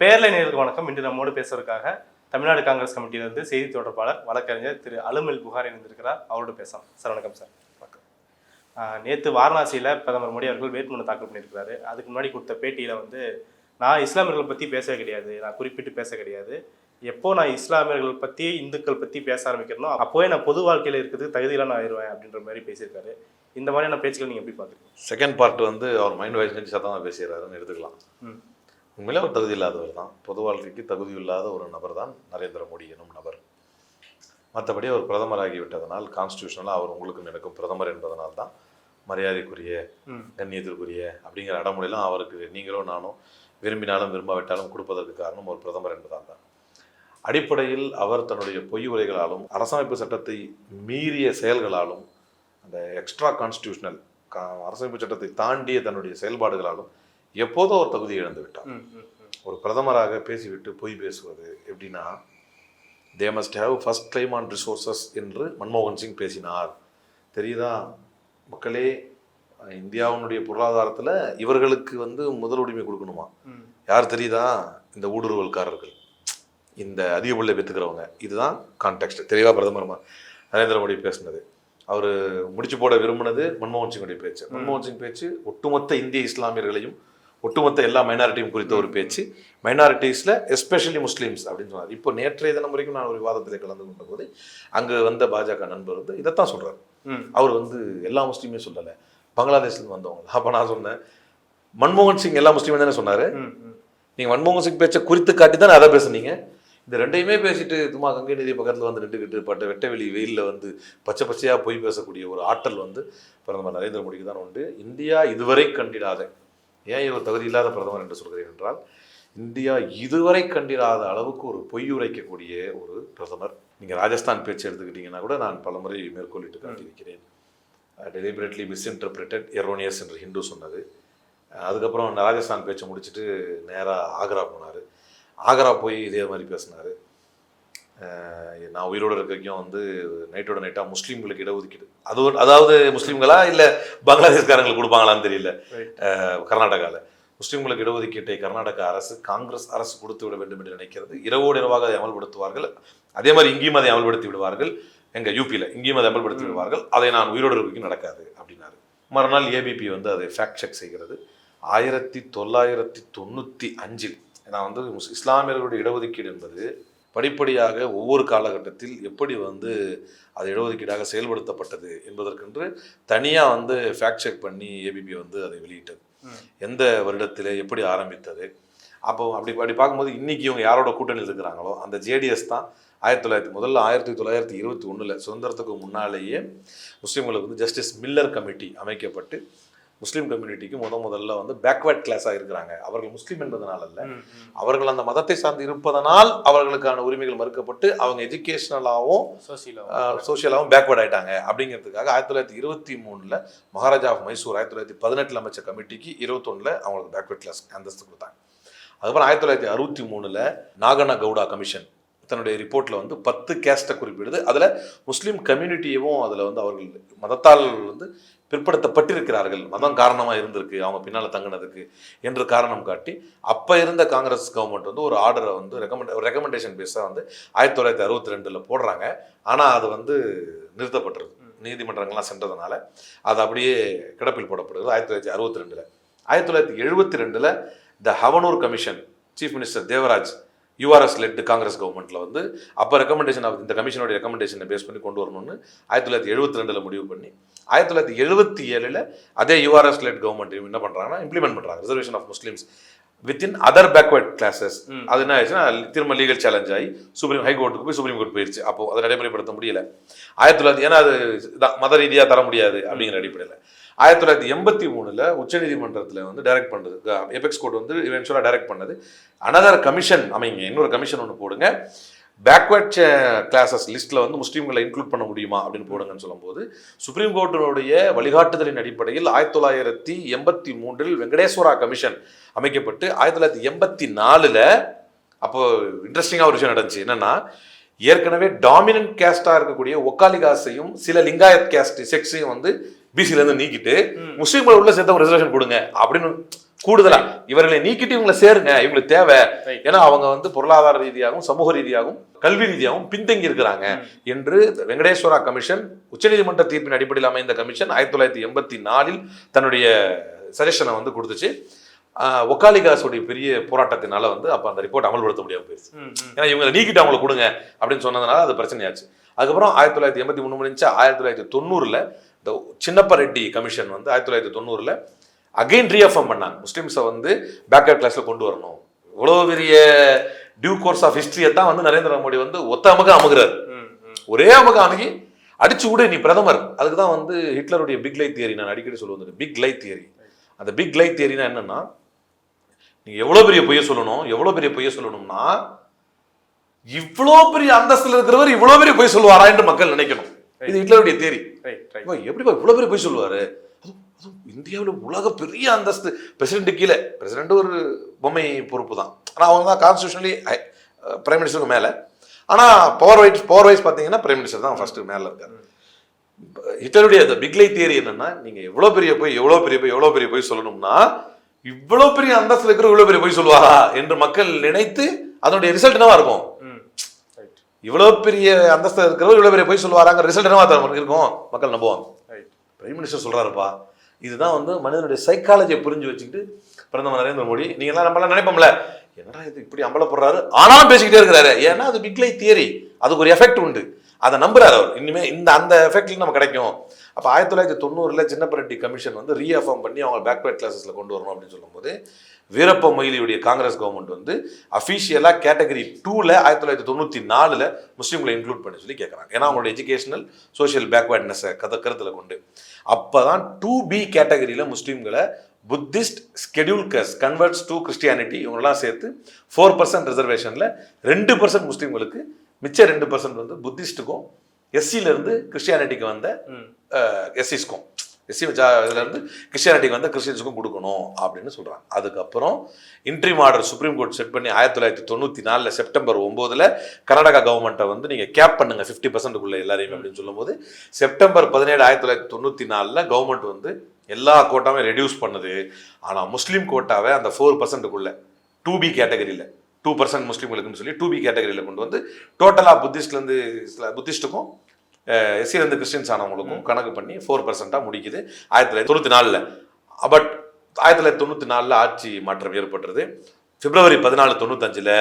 பேரலை நேருக்கு வணக்கம். இன்று நம்மோடு பேசுவதற்காக தமிழ்நாடு காங்கிரஸ் கமிட்டியிலிருந்து செய்தி தொடர்பாளர் வழக்கறிஞர் திரு அலுமல் புகார் இணைந்திருக்கிறார். அவரோடு பேசலாம். சார் வணக்கம் சார். வணக்கம். நேற்று வாரணாசியில் பிரதமர் மோடி அவர்கள் வேட்புமனு தாக்கல் பண்ணியிருக்கிறாரு. அதுக்கு முன்னாடி கொடுத்த பேட்டியில் வந்து நான் இஸ்லாமியர்களை பற்றி பேச கிடையாது. நான் குறிப்பிட்டு பேச கிடையாது. எப்போ நான் இஸ்லாமியர்கள் பற்றி இந்துக்கள் பற்றி பேச ஆரம்பிக்கிறனோ அப்போவே நான் பொது வாழ்க்கையில் இருக்கிறதுக்கு தகுதியில நான் ஆயிடுவேன் அப்படின்ற மாதிரி பேசியிருக்காரு. இந்த மாதிரியான பேச்சுக்கள் நீங்கள் எப்படி பார்க்குறீங்க? செகண்ட் பார்ட் வந்து அவர் மைண்ட் வாய்ஸ் செஞ்சு சத்தமாக பேசுகிறாருன்னு எடுத்துக்கலாம். ம். உண்மையிலே ஒரு தகுதி இல்லாதவர் தான். பொது வாழ்க்கைக்கு தகுதி இல்லாத ஒரு நபர் தான் நரேந்திர மோடி எனும் நபர். மற்றபடி அவர் பிரதமராகி விட்டதனால் கான்ஸ்டியூஷனலாக அவர் உங்களுக்கு எனக்கும் பிரதமர் என்பதனால் தான் மரியாதைக்குரிய கண்ணியத்திற்குரிய அப்படிங்கிற அடமொழியெல்லாம் அவருக்கு நீங்களும் நானும் விரும்பினாலும் விரும்பாவிட்டாலும் கொடுப்பதற்கு காரணம் ஒரு பிரதமர் என்பதால் தான். அடிப்படையில் அவர் தன்னுடைய பொய் உரைகளாலும் அரசமைப்பு சட்டத்தை மீறிய செயல்களாலும் அந்த எக்ஸ்ட்ரா கான்ஸ்டியூஷனல் அரசமைப்பு சட்டத்தை தாண்டிய தன்னுடைய செயல்பாடுகளாலும் எப்போதோ ஒரு தகுதி இழந்து விட்டார் ஒரு பிரதமராக பேசிவிட்டு பொய் பேசுவது எப்படின்னா they must have first claim on resources என்று மன்மோகன் சிங் பேசினார். தெரியுதா? மக்களே இந்தியாவினுடைய பொருளாதாரத்தில் இவர்களுக்கு வந்து முதல் உரிமை கொடுக்கணுமா? யார் தெரியுதா? இந்த ஊடுருவல்காரர்கள். இந்த அதிக புள்ளை பெற்றுக்கிறவங்க. இதுதான் கான்டெக்ட் தெளிவாக பிரதமர் நரேந்திர மோடி பேசினது. அவர் முடிச்சு போட விரும்பினது மன்மோகன் சிங்குடைய பேச்சு. மன்மோகன் சிங் பேச்சு ஒட்டுமொத்த இந்திய இஸ்லாமியர்களையும் ஒட்டுமொத்த எல்லா மைனாரிட்டியும் குறித்த ஒரு பேச்சு. மைனாரிட்டிஸில் எஸ்பெஷலி முஸ்லீம்ஸ் அப்படின்னு சொன்னார். இப்போ நேற்றைய தினம் வரைக்கும் நான் ஒரு விவாதத்தில் கலந்து கொண்ட போது அங்கே வந்த பாஜக நண்பர் வந்து இதைத்தான் சொல்றாரு. ம். அவர் வந்து எல்லா முஸ்லீமையும் சொல்லலை. பங்களாதேஷ்லேருந்து வந்தவங்க. அப்போ நான் சொன்னேன் மன்மோகன் சிங் எல்லா முஸ்லீமும் தானே சொன்னார்? நீங்கள் மன்மோகன் சிங் பேச்சை குறித்து காட்டி தான் அதை பேசுனீங்க. இந்த ரெண்டையுமே பேசிட்டு சும்மா கங்கை நதி பக்கத்தில் வந்து நின்றுக்கிட்டு பட்ட வெட்டவெளி வெயிலில் வந்து பச்சை பச்சையாக பொய் பேசக்கூடிய ஒரு ஆற்றல் வந்து பிரதமர் நரேந்திர மோடிக்கு தான் உண்டு. இந்தியா இதுவரை கண்டிடாத ஏன் இவர் தகுதி இல்லாத பிரதமர் என்று சொல்கிறேன் என்றால் இந்தியா இதுவரை கண்டிராத அளவுக்கு ஒரு பொய் உரைக்கக்கூடிய ஒரு பிரதமர். நீங்கள் ராஜஸ்தான் பேச்சு எடுத்துக்கிட்டீங்கன்னா கூட நான் பலமுறை மேற்கொள்ளிட்டு காட்டியிருக்கிறேன். டெலிபரேட்லி மிஸ்இன்டர்பிரட்டட் எரோனியஸ் என்று ஹிந்து சொன்னது. அதுக்கப்புறம் ராஜஸ்தான் பேச்சை முடிச்சுட்டு நேராக ஆக்ரா போனார். ஆக்ரா போய் இதே மாதிரி பேசினார். நான் உயிரோடு இருக்க வரைக்கும் வந்து நைட்டோட நைட்டாக முஸ்லீம்களுக்கு இடஒதுக்கீடு. அது அதாவது முஸ்லீம்களா இல்லை பங்களாதேஷ்காரங்களுக்கு கொடுப்பாங்களான்னு தெரியல. கர்நாடகாவில் முஸ்லீம்களுக்கு இடஒதுக்கீட்டை கர்நாடக அரசு காங்கிரஸ் அரசு கொடுத்து விட வேண்டும் என்று நினைக்கிறது. இரவோடு இரவாக அதை அமல்படுத்துவார்கள். அதே மாதிரி இங்கேயும் அதை அமல்படுத்தி விடுவார்கள். எங்கள் யூபியில் இங்கேயும் அதை அமல்படுத்தி விடுவார்கள். அதை நான் உயிரோடு இருக்க நடக்காது அப்படின்னாரு. மறுநாள் ஏபிபி வந்து அதை ஃபேக்ட் செக் செய்கிறது. ஆயிரத்தி தொள்ளாயிரத்தி தொண்ணூற்றி அஞ்சில் நான் வந்து இஸ்லாமியர்களுடைய இடஒதுக்கீடு என்பது படிப்படியாக ஒவ்வொரு காலகட்டத்தில் எப்படி வந்து அது இடஒதுக்கீடாக செயல்படுத்தப்பட்டது என்பதற்கென்று தனியாக வந்து ஃபேக்ட் செக் பண்ணி ஏபிபி வந்து அதை வெளியிட்டது. எந்த வருடத்தில் எப்படி ஆரம்பித்தது அப்போ அப்படி அப்படி பார்க்கும்போது இன்னைக்கு இவங்க யாரோட கூட்டணியில் இருக்கிறாங்களோ அந்த ஜேடிஎஸ் தான் ஆயிரத்தி தொள்ளாயிரத்தி முதல்ல ஆயிரத்தி தொள்ளாயிரத்தி இருபத்தி ஒன்றில் சுதந்திரத்துக்கு முன்னாலேயே முஸ்லீம்களுக்கு வந்து ஜஸ்டிஸ் மில்லர் கமிட்டி அமைக்கப்பட்டு முஸ்லீம் கம்யூனிட்டிக்கு முத முதல்ல வந்து பேக்வேர்ட் கிளாஸாக இருக்கிறாங்க. அவர்கள் முஸ்லீம் என்பதனால் அல்ல அவர்கள் அந்த மதத்தை சார்ந்து இருப்பதனால் அவர்களுக்கான உரிமைகள் மறுக்கப்பட்டு அவங்க எஜுகேஷனலாகவும் சோசியலா சோஷியலாகவும் பேக்வேர்ட் ஆயிட்டாங்க. அப்படிங்கிறதுக்காக ஆயிரத்தி தொள்ளாயிரத்தி இருபத்தி மூணில் மகாராஜா ஆஃப் மைசூர் ஆயிரத்தி தொள்ளாயிரத்தி பதினெட்டில் அமைச்ச கமிட்டிக்கு இருபத்தொன்னில் அவங்களுக்கு பேக்வேர்ட் கிளாஸ் அந்தஸ்து கொடுத்தாங்க. அதுக்கப்புறம் ஆயிரத்தி தொள்ளாயிரத்தி அறுபத்தி மூணில் நாகன கவுடா கமிஷன் தன்னுடைய ரிப்போர்ட்டில் வந்து பத்து கேஸ்ட்டை குறிப்பிடுது. அதில் முஸ்லீம் கம்யூனிட்டியவும் அதில் வந்து அவர்கள் மதத்தால் வந்து பிற்படுத்தப்பட்டிருக்கிறார்கள். மதம் காரணமாக இருந்திருக்கு அவங்க பின்னால் தங்கினதுக்கு என்று காரணம் காட்டி அப்போ இருந்த காங்கிரஸ் கவர்மெண்ட் வந்து ஒரு ஆர்டரை வந்து ரெக்கமெண்ட் ரெக்கமெண்டேஷன் பேஸாக வந்து ஆயிரத்தி தொள்ளாயிரத்தி அறுபத்தி ரெண்டில் போடுறாங்க. ஆனால் அது வந்து நிறுத்தப்பட்டிருக்கு. நீதிமன்றங்கள்லாம் சென்றதுனால அது அப்படியே கிடப்பில் போடப்படுகிறது. ஆயிரத்தி தொள்ளாயிரத்தி அறுபத்தி ரெண்டில் ஆயிரத்தி தொள்ளாயிரத்தி எழுபத்தி ரெண்டில் the Havanur commission chief minister Devaraj URS led Congress கவர்மெண்ட்டில் வந்து அப்போ ரெக்கமெண்டேஷன் ஆஃப் இந்த கமிஷனுடைய ரெக்கமெண்டேஷனை பேஸ் பண்ணி கொண்டு வரணும்னு ஆயிரத்தி தொள்ளாயிரத்தி எழுபத்தி ரெண்டில் முடிவு பண்ணி ஆயிரத்தி தொள்ளாயிரத்தி எழுபத்தி ஏழில் அதே யூஆர்எஸ் லெட் கவர்மெண்ட் என்ன பண்ணுறாங்கன்னா இம்ப்ளிமெண்ட் பண்ணுறாங்க reservation of Muslims within other backward classes. அது என்ன ஆயிடுச்சுன்னா திரும்ப லீகல் சேலஞ்ச் ஆகி சுப்ரீம் ஹைகோர்ட்டுக்கு போய் சுப்ரீம் கோர்ட் போயிருச்சு. அப்போ அதை நடைமுறைப்படுத்த முடியல. ஆயிரத்தி தொள்ளாயிரத்தி ஏன்னா அது மத ரீதியாக தர முடியாது அப்படிங்கிற அடிப்படையில். ஆயிரத்தி தொள்ளாயிரத்தி எண்பத்தி மூணில் உச்சநீதிமன்றத்தில் வந்து டைரக்ட் பண்ணுது எபெக்ஸ் கோர்ட் வந்து இவென்ச்சுவலாக டைரக்ட் பண்ணது. அனதர் கமிஷன் அமைங்க இன்னொரு கமிஷன் ஒன்று போடுங்க. பேக்வேர்ட் கிளாஸஸ் லிஸ்ட்டில் வந்து முஸ்லீம்களை இன்க்ளூட் பண்ண முடியுமா அப்படின்னு போடுங்கன்னு சொல்லும்போது சுப்ரீம் கோர்ட்டினுடைய வழிகாட்டுதலின் அடிப்படையில் ஆயிரத்தி தொள்ளாயிரத்தி எண்பத்தி மூன்றில் வெங்கடேஸ்வரா கமிஷன் அமைக்கப்பட்டு ஆயிரத்தி தொள்ளாயிரத்தி எண்பத்தி நாலில் அப்போ இன்ட்ரெஸ்டிங்காக ஒரு விஷயம் நடந்துச்சு. என்னன்னா ஏற்கனவே டாமினன்ட் கேஸ்டாக இருக்கக்கூடிய ஒக்காலிகாஸையும் சில லிங்காயத் கேஸ்ட் செக்ஸையும் வந்து பிசில இருந்து நீக்கிட்டு முஸ்லீம்கள் உள்ள சேர்த்தவங்க ரிசர்வேஷன் கொடுங்க அப்படின்னு கூடுதலா இவர்களை நீக்கிட்டு இவங்களை சேருங்க இவங்களுக்கு தேவை. ஏன்னா அவங்க வந்து பொருளாதார ரீதியாகவும் சமூக ரீதியாகவும் கல்வி ரீதியாகவும் பின்தங்கி இருக்கிறாங்க என்று வெங்கடேஸ்வரா கமிஷன் உச்சநீதிமன்ற தீர்ப்பின் அடிப்படையில் அமைந்த கமிஷன் ஆயிரத்தி தொள்ளாயிரத்தி எண்பத்தி நாலில் தன்னுடைய சஜஷனை வந்து கொடுத்துச்சு. ஒக்காலிகாசுடைய பெரிய போராட்டத்தினால வந்து அப்ப அந்த ரிப்போர்ட் அமல்படுத்த முடியாம போயிருச்சு. ம், ம். ஏன்னா இவங்களை நீக்கிட்டு அவங்களை கொடுங்க அப்படின்னு சொன்னதுனால அது பிரச்சனையாச்சு. அதுக்கப்புறம் ஆயிரத்தி தொள்ளாயிரத்தி எண்பத்தி மூணு முடிஞ்சு ஆயிரத்தி தொள்ளாயிரத்தி தொண்ணூறுல இந்த சின்னப்ப ரெட்டி கமிஷன் வந்து ஆயிரத்தி தொள்ளாயிரத்தி தொண்ணூறுல அகைன் ரீஅஃபர்ம் பண்ணாங்க. முஸ்லிம்ஸை வந்து பேக்வர்ட் கிளாஸ்ல கொண்டு வரணும். இவ்வளோ பெரிய டியூ கோர்ஸ் ஆஃப் ஹிஸ்டரியை தான் வந்து நரேந்திர மோடி வந்து ஒத்த அமுக அமுகிறார். ஒரே அமுக அமுகி அடிச்சு விடு நீ பிரதமர். அதுக்கு தான் வந்து ஹிட்லருடைய பிக் லை தியரி நான் அடிக்கடி சொல்லுவது பிக் லை தியரி அந்த பிக் லை தியரினா என்னன்னா நீங்க எவ்வளவு பெரிய பொய்ய சொல்லணும் எவ்வளவு பெரிய பொய்ய சொல்லணும்னா இவ்வளோ பெரிய அந்தஸ்துல இருக்கிறவர் இவ்வளோ பெரிய பொய் சொல்லுவாரா என்று மக்கள் நினைக்கணும். இது ஹிட்லருடைய தேரி. எப்படிப்பா இவ்வளோ பெரிய பொய் சொல்லுவாரு? இந்தியாவில் உலக பெரிய அந்தஸ்து. பிரசிடென்ட் கீழே பிரசிடென்ட் ஒரு பொம்மை பொறுப்பு தான். ஆனால் அவங்க தான் கான்ஸ்டியூஷனலி பிரைம் மினிஸ்டருக்கு மேலே. ஆனால் பவர் வைஸ் பவர் வைஸ் பார்த்தீங்கன்னா பிரைம் மினிஸ்டர் தான் ஃபர்ஸ்ட் மேலே இருக்காரு. ஹிட்லருடைய அந்த பிக்லை தியரி என்னன்னா நீங்க எவ்வளவு பெரிய போய் எவ்வளவு பெரிய போய் எவ்வளவு பெரிய போய் சொல்லணும்னா இவ்வளவு பெரிய அந்தஸ்துல இருக்கிற இவ்வளவு பெரிய போய் சொல்லுவாரா? என்று மக்கள் நினைத்து அதனுடைய ரிசல்ட் என்னவா இருக்கும்? இவ்வளவு பெரிய அந்தஸ்துல இருக்கிறவர் இவ்வளவு பெரிய போய் சொல்லுவாராங்க ரிசல்ட் என்னவா இருக்கும்? மக்கள் நம்புவாங்க. பிரைம் மினிஸ்டர் சொல்றாருப்பா இதுதான் வந்து மனிதனுடைய சைக்காலஜியை புரிஞ்சு வச்சுக்கிட்டு பிரதமர் நரேந்திர மோடி நீங்க எல்லாம் நம்மளாம் நினைப்போம்ல என்னடா இது இப்படி அம்பலப்படுறாரு ஆனாலும் பேசிக்கிட்டே இருக்கிறாரு. ஏன்னா அது பிக்லை தியரி அதுக்கு ஒரு எஃபெக்ட் உண்டு. அதை நம்புறாரு அவர். இனிமே இந்த அந்த எஃபெக்ட்ல நம்ம கிடைக்கும். அப்போ ஆயிரத்தி தொள்ளாயிரத்தி தொண்ணூறுல சின்னப்பரெட்டி கமிஷன் வந்து ரீஅஃபார்ம் பண்ணி அவங்க பேக்வேர்ட் கிளாஸஸ்ல கொண்டு வரணும் அப்படின்னு சொல்லும்போது வீரப்ப மொய்லியுடைய காங்கிரஸ் கவர்மெண்ட் வந்து அஃபீஷியலாக கேட்டகரி டூவில் ஆயிரத்தி தொள்ளாயிரத்தி தொண்ணூற்றி நாலில் முஸ்லீம்களை இன்க்ளூட் பண்ணி சொல்லி கேட்குறாங்க ஏன்னா அவங்களோட எஜுகேஷனல் சோஷியல் பேக்வேர்ட்னஸை கத கருத்தில் கொண்டு. அப்போ தான் டூ பி கேட்டகரியில் முஸ்லீம்களை Buddhist scheduled castes converts to Christianity இவங்கெல்லாம் சேர்த்து ஃபோர் பர்சன்ட் ரிசர்வேஷனில் ரெண்டு பர்சன்ட் முஸ்லீம்களுக்கு மிச்ச ரெண்டு பர்சன்ட் வந்து புத்திஸ்ட்டுக்கும் எஸ்சியிலேருந்து கிறிஸ்டியானிட்டிக்கு வந்த எஸ்சிஸ்க்கும் எஸ்சி இதுலேருந்து கிறிஸ்டியானிட்டிக்கு வந்து கிறிஸ்டின்ஸுக்கும் கொடுக்கணும் அப்படின்னு சொல்கிறாங்க அதுக்கப்புறம் interim order supreme court set பண்ணி ஆயிரத்தி தொள்ளாயிரத்தி தொண்ணூற்றி நாலில் செப்டம்பர் ஒம்போதில் கர்நாடகா கவர்மெண்ட்டை வந்து நீங்கள் கேப் பண்ணுங்க ஃபிஃப்டி பர்சன்ட்டுக்குள்ளே எல்லாரையும் அப்படின்னு சொல்லும்போது செப்டம்பர் பதினேழு ஆயிரத்தி தொள்ளாயிரத்தி தொண்ணூற்றி நாலில் கவர்மெண்ட் வந்து எல்லா கோட்டாவையும் ரெடியூஸ் பண்ணுது. ஆனால் முஸ்லீம் கோட்டாவை அந்த ஃபோர் பர்சன்ட்டுக்குள்ளே டூ பி கேட்டகரியில் டூ பர்சன்ட் முஸ்லீம்களுக்குன்னு சொல்லி டூ பி கேட்டகரியில் கொண்டு வந்து டோட்டலாக புத்திஸ்ட்லேருந்து புத்திஸ்ட்டுக்கும் எஸ்சிலேருந்து கிறிஸ்டின்ஸ் ஆனவங்களுக்கும் கணக்கு பண்ணி ஃபோர் பர்சன்ட்டாக முடிக்குது. ஆயிரத்தி தொள்ளாயிரத்தி தொண்ணூற்றி நாலில். பட் ஆயிரத்தி தொள்ளாயிரத்தி தொண்ணூற்றி நாலில் ஆட்சி மாற்றம் ஏற்பட்டுறது பிப்ரவரி பதினாலு தொண்ணூத்தஞ்சில்